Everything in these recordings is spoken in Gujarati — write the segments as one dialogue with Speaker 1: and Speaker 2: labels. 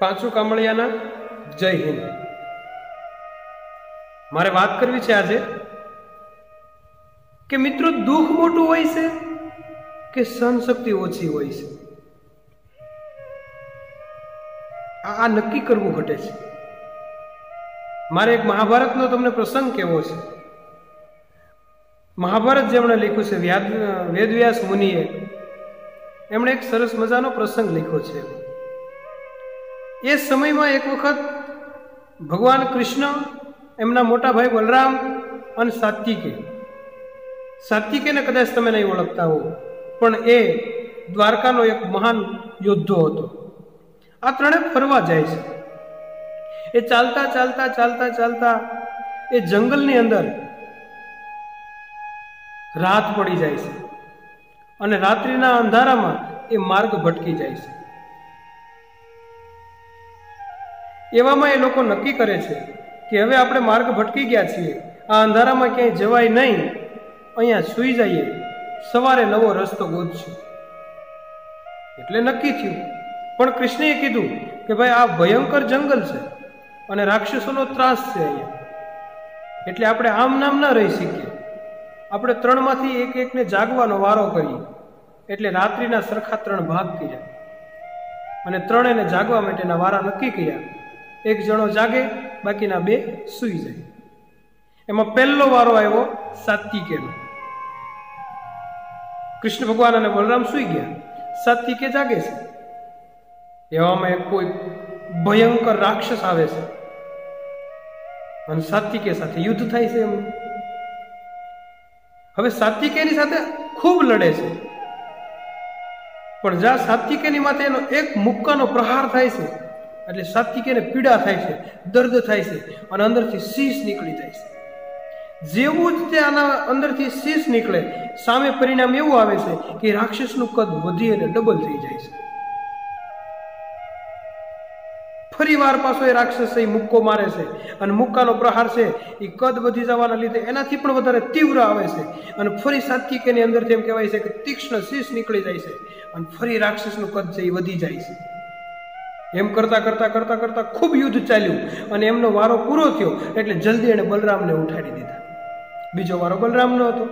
Speaker 1: પાંચુ કામળિયાના જય હિન્દ. મારે વાત કરવી છે આજે કે મિત્રો દુઃખ મોટું હોય છે કે સહન શક્તિ ઓછી હોય છે? આ આ નક્કી કરવું ઘટે છે. મારે એક મહાભારતનો તમને પ્રસંગ કેવો છે. મહાભારત જેમણે લખ્યું છે વેદવ્યાસ મુનિએ એમણે એક સરસ મજાનો પ્રસંગ લખ્યો છે. એ સમયમાં એક વખત ભગવાન કૃષ્ણ, એમના મોટા ભાઈ બલરામ અને સાત્વિકે, સાત્વિકેને કદાચ તમે નહીં ઓળખતા હો, પણ એ દ્વારકાનો એક મહાન યોદ્ધો હતો. આ ત્રણે ફરવા જાય છે. એ ચાલતા ચાલતા ચાલતા ચાલતા એ જંગલની અંદર રાત પડી જાય છે અને રાત્રિના અંધારામાં એ માર્ગ ભટકી જાય છે. એવામાં એ લોકો નક્કી કરે છે કે હવે આપણે માર્ગ ભટકી ગયા છીએ. આ અંધારામાં ક્યાંય જવાય નહીં. અહીંયા સૂઈ જઈએ. સવારે નવો રસ્તો ગોતશું. એટલે નક્કી થયું. પણ કૃષ્ણએ કીધું કે ભાઈ આ ભયંકર જંગલ છે અને રાક્ષસોનો ત્રાસ છે અહીંયા. એટલે આપણે આમ નામ ન રહી શકીએ. આપણે ત્રણમાંથી એક એકને જાગવાનો વારો કરીએ. એટલે રાત્રિના સરખા ત્રણ ભાગ કર્યા. અને ત્રણેને જાગવા માટેના વારા નક્કી કર્યા. એક જણો જાગે, બાકીના બે સૂઈ જાય. એમાં પહેલો વારો આવ્યો સાત્વિકેનો. કૃષ્ણ ભગવાન અને બલરામ સૂઈ ગયા. સાત્વિકે જાગે છે. એવામાં એક કોઈ ભયંકર રાક્ષસ આવે છે. અને સાત્વિકે સાથે યુદ્ધ થાય છે એમ. હવે સાત્વિકેની સાથે ખૂબ લડે છે. પણ જ્યાં સાત્વિકેની માથે એનો એક મુક્કાનો પ્રહાર થાય છે. એટલે સાત્વિકેને પીડા થાય છે, દર્દ થાય છે અને અંદરથી શીશ નીકળી જાય છે. જેવું જ તે આના અંદરથી શીશ નીકળે, સામે પરિણામ એવું આવે છે કે રાક્ષસનું કદ વધી અને ડબલ થઈ જાય છે. ફરી વાર પાછો એ રાક્ષસ એ મુક્કો મારે છે અને મુક્કાનો પ્રહાર છે, એ કદ વધી જવાના લીધે એનાથી પણ વધારે તીવ્ર આવે છે. અને ફરી સાત્વિકેની અંદરથી એમ કહેવાય છે કે તીક્ષ્ણ શીશ નીકળી જાય છે અને ફરી રાક્ષસનું કદ છે એ વધી જાય છે. એમ કરતા કરતા કરતા કરતા ખૂબ યુદ્ધ ચાલ્યું અને એમનો વારો પૂરો થયો એટલે જલ્દી એણે બલરામને ઉઠાડી દીધા. બીજો વારો બલરામનો હતો.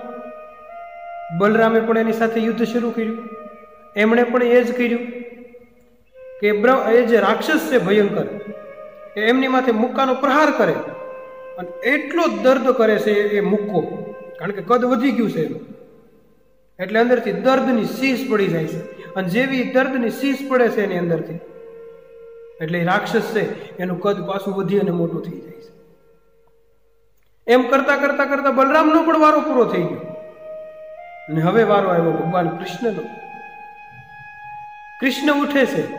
Speaker 1: બલરામે પણ એની સાથે યુદ્ધ શરૂ કર્યું. એમણે પણ એ જ કર્યું કે એ જે રાક્ષસ છે ભયંકર, એ એમની માથે મુક્કાનો પ્રહાર કરે અને એટલો દર્દ કરે છે એ મુક્કો, કારણ કે કદ વધી ગયું છે એનું. એટલે અંદરથી દર્દની શીશ પડી જાય છે. અને જેવી દર્દની શીશ પડે છે એની અંદરથી એટલે એ રાક્ષસ છે, એનું કદ પાછું વધી અને મોટું થઈ જાય છે. એમ કરતા કરતા કરતા બલરામનો પણ વારો પૂરો થઈ ગયો. અને હવે વારો આવ્યો ભગવાન કૃષ્ણનો. કૃષ્ણ ઉઠે છે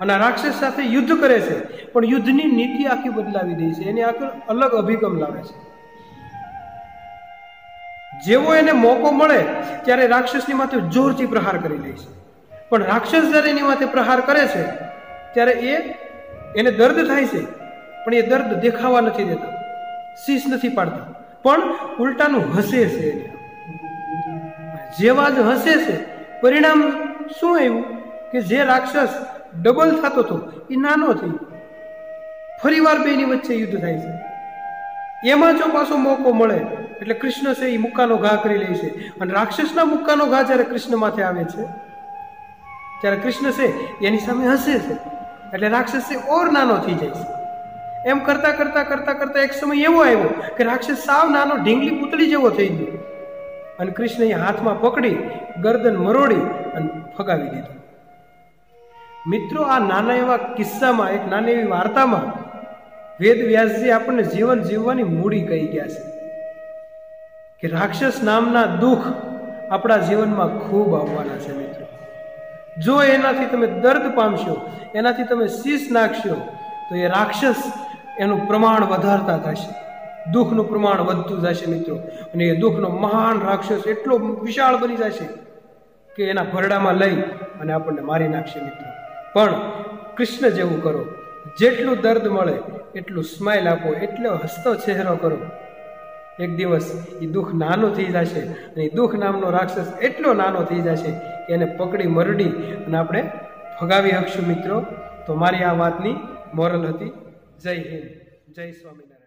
Speaker 1: અને રાક્ષસ સાથે યુદ્ધ કરે છે, પણ યુદ્ધની નીતિ આખી બદલાવી દે છે, એની આગળ અલગ અભિગમ લાવે છે. જેવો એને મોકો મળે ત્યારે રાક્ષસની માથે જોરથી પ્રહાર કરી લે છે. પણ રાક્ષસ જ્યારે એની માથે પ્રહાર કરે છે ત્યારે એ એને દર્દ થાય છે, પણ એ દર્દ દેખાવા નથી દેતા, શીશ નથી પાડતા. પણ ઉલટાનું હસે છે. જેવા જ હસે છે, પરિણામ શું આવ્યું? કે જે રાક્ષસ ડબલ થતો હતો, એ નાનો થઈ ફરી વાર બેની વચ્ચે યુદ્ધ થાય છે. એમાં જો પાછો મોકો મળે, એટલે કૃષ્ણ છે એ મુક્કાનો ઘા કરી લે છે. અને રાક્ષસના મુક્કાનો ઘા જ્યારે કૃષ્ણ માથે આવે છે ત્યારે કૃષ્ણ છે, એની સામે હસે છે. એટલે રાક્ષસ છે ઓર નાનો થઈ જાય છે. એમ કરતા કરતા કરતા કરતા એક સમય એવો આવ્યો કે રાક્ષસ સાવ નાનો ઢીંગલી પૂતળી જેવો થઈ ગયો. અને કૃષ્ણ હાથમાં પકડી, ગરદન મરોડી અને ફગાવી દીધું. મિત્રો, આ નાના એવા કિસ્સામાં, એક નાની એવી વાર્તામાં વેદ વ્યાસજી આપણને જીવન જીવવાની મૂડી કહી ગયા છે કે રાક્ષસ નામના દુઃખ આપણા જીવનમાં ખૂબ આવવાના છે, મિત્રો. જો એનાથી તમે દર્દ પામશો, એનાથી તમે શીશ નાખશો, તો એ રાક્ષસ એનું પ્રમાણ વધારતા થશે દુઃખનું પ્રમાણ વધતું જશે મિત્રો. અને એ દુઃખનો મહાન રાક્ષસ એટલો વિશાળ બની જશે કે એના ભરડામાં લઈ અને આપણને મારી નાખશે મિત્રો. પણ કૃષ્ણ જેવું કરો. જેટલું દર્દ મળે, એટલું સ્માઇલ આપો, એટલો હસતો ચહેરો કરો. એક દિવસ એ દુઃખ નાનો થઈ જશે અને દુઃખ નામનો રાક્ષસ એટલો નાનો થઈ જશે એને પકડી મરડી અને આપણે ફગાવી શકશું મિત્રો. તો મારી આ વાતની મોરલ હતી. જય હિન્દ. જય સ્વામિનારાયણ.